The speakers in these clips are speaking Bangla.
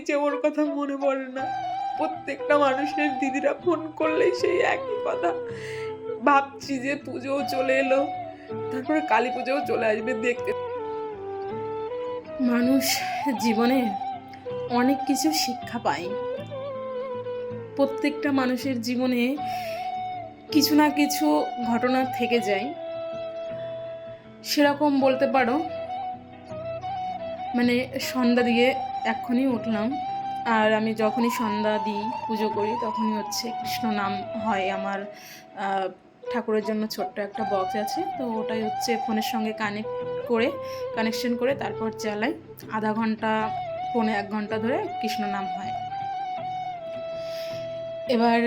যে ওর কথা মনে পড়ে না। প্রত্যেকটা মানুষের দিদিরা ফোন করলেই সেই একই কথা। ভাবছি যে পুজোও চলে এলো। তারপরে কালী পুজোও চলে আসবে দেখতে। মানুষ জীবনে অনেক কিছু শিক্ষা পায়। প্রত্যেকটা মানুষের জীবনে কিছু না কিছু ঘটনা থেকে যায়। সেরকম বলতে পারো মানে সন্ধ্যা দিয়ে এক্ষুনি উঠলাম। আর আমি যখনই সন্ধ্যা দিই, পুজো করি, তখনই হচ্ছে কৃষ্ণ নাম হয় আমার ঠাকুরের জন্য ছোট্ট একটা বক্স আছে। তো ওটাই হচ্ছে ফোনের সঙ্গে কানেক্ট করে কানেকশন করে তারপর চালাই। আধা ঘণ্টা, পৌনে এক ঘণ্টা ধরে কৃষ্ণ নাম হয়। এবার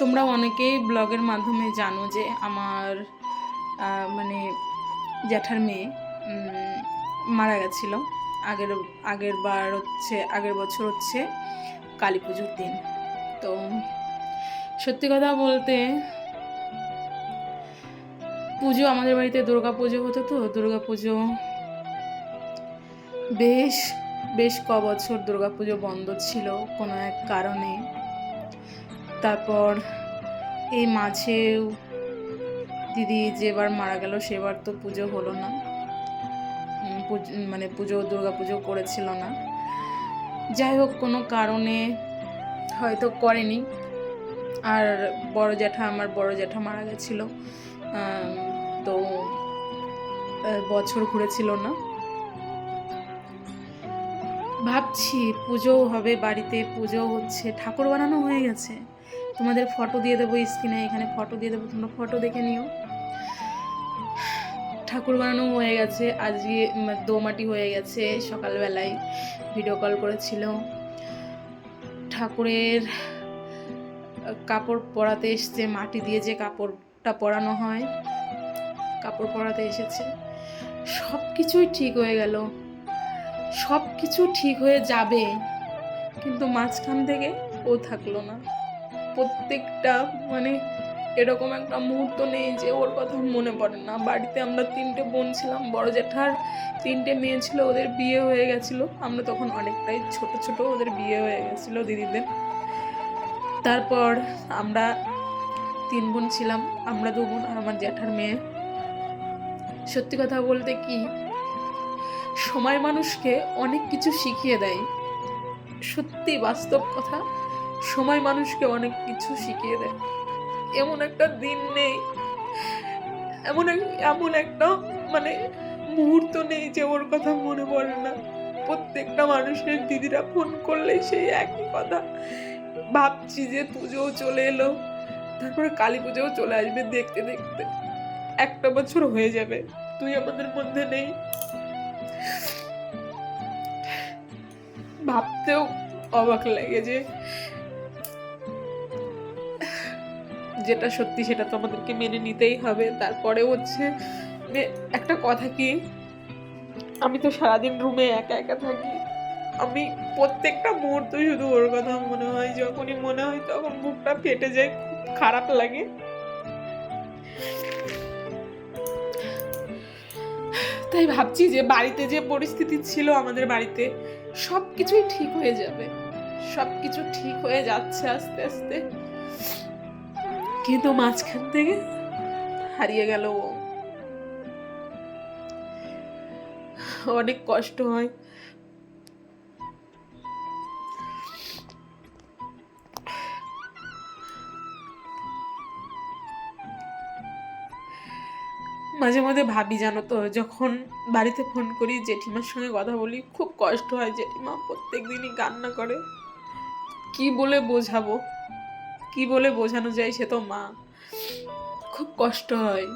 তোমরা অনেকেই ব্লগের মাধ্যমে জানো যে আমার মানে জ্যাঠার মেয়ে মারা গেছিল। আগের আগের বার হচ্ছে, আগের বছর হচ্ছে কালী পুজোর দিন। তো সত্যি কথা বলতে পুজো আমাদের বাড়িতে দুর্গা পুজো হতো তো, দুর্গা পুজো বেশ বেশ ক বছর দুর্গা পুজো বন্ধ ছিল কোনো এক কারণে। তারপর এই মাঝেও দিদি যেবার মারা গেল সেবার তো পুজো হলো না। মানে পুজো, দুর্গা পুজো করেছিল না। যাই হোক, কোনো কারণে হয়তো করেনি। আর বড় জ্যাঠা, আমার বড় জ্যাঠা মারা গেছিল। তো বছর ঘুরেছিল না। ভাবছি পুজো হবে বাড়িতে, পুজো হচ্ছে, ঠাকুর বানানো হয়ে গেছে। তোমাদের ফটো দিয়ে দেবো স্ক্রিনে, এখানে ফটো দিয়ে দেবো, তোমরা ফটো দেখে নিও। ঠাকুর বানানো হয়ে গেছে। আজকে দোমাটি হয়ে গেছে সকালবেলায়। ভিডিও কল করেছিল। ঠাকুরের কাপড় পরাতে এসছে, মাটি দিয়ে যে কাপড়টা পরানো হয়। কাপড় পরাতে এসেছে। সব কিছুই ঠিক হয়ে গেল। সব কিছু ঠিক হয়ে যাবে। কিন্তু মাঝখান থেকে ও থাকল না। প্রত্যেকটা মানে এরকম একটা মুহূর্ত নেই যে ওর কথা মনে পড়ে না। বাড়িতে আমরা তিনটে বোন ছিলাম, বড় জেঠার তিনটে মেয়ে ছিল, ওদের বিয়ে হয়ে গেছিল। আমরা তখন অনেকটাই ছোট ছোট ওদের বিয়ে হয়ে গেছিল দিদিদের। তারপর আমরা তিন বোন ছিলাম, আমরা দু বোন আর আমার জ্যাঠার মেয়ে। সত্যি কথা বলতে কি, সময় মানুষকে অনেক কিছু শিখিয়ে দেয়। সত্যি বাস্তব কথা, সময় মানুষকে অনেক কিছু শিখিয়ে দেয়। এমন একটা দিন নেই। এমন এমন একটা মানে মুহূর্ত নেই যে ওর কথা মনে পড়ে না। প্রত্যেকটা মানুষের দিদিরা ফোন করলেই সেই একই কথা। ভাবছি যে পুজোও চলে এলো, তারপরে কালী পুজোও চলে আসবে দেখতে দেখতে। একটা বছর হয়ে যাবে, তুই আমাদের মধ্যে নেই। ভাবতেও অবাক লাগে যে যেটা সত্যি সেটা তো আমাদেরকে মেনে নিতেই হবে। তারপরে হচ্ছে একটা কথা কি, আমি তো সারাদিন রুমে একা একা থাকি। আমি প্রত্যেকটা মুহূর্ত শুধু ওর কথা মনে হয়, যখনই মনে হয় তখন বুকটা ফেটে যায় খারাপ লাগে। তাই ভাবছি যে বাড়িতে যে পরিস্থিতি ছিল আমাদের বাড়িতে সব কিছুই ঠিক হয়ে যাবে। সব কিছু ঠিক হয়ে যাচ্ছে আস্তে আস্তে। কিন্তু মাঝখান থেকে হারিয়ে গেল ও। অনেক কষ্ট হয়। মাঝে মধ্যে ভাবি জানো তো, যখন বাড়িতে ফোন করি, জেঠিমার সঙ্গে কথা বলি, খুব কষ্ট হয় জেঠিমা প্রত্যেক দিনই কান্না করে। কি বলে বোঝাবো? কি বলে বোঝানো যায় সে তো মা। খুব কষ্ট হয়।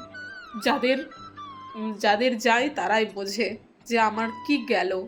যাদের যাদের যায় তারাই বোঝে যে আমার কি গেল।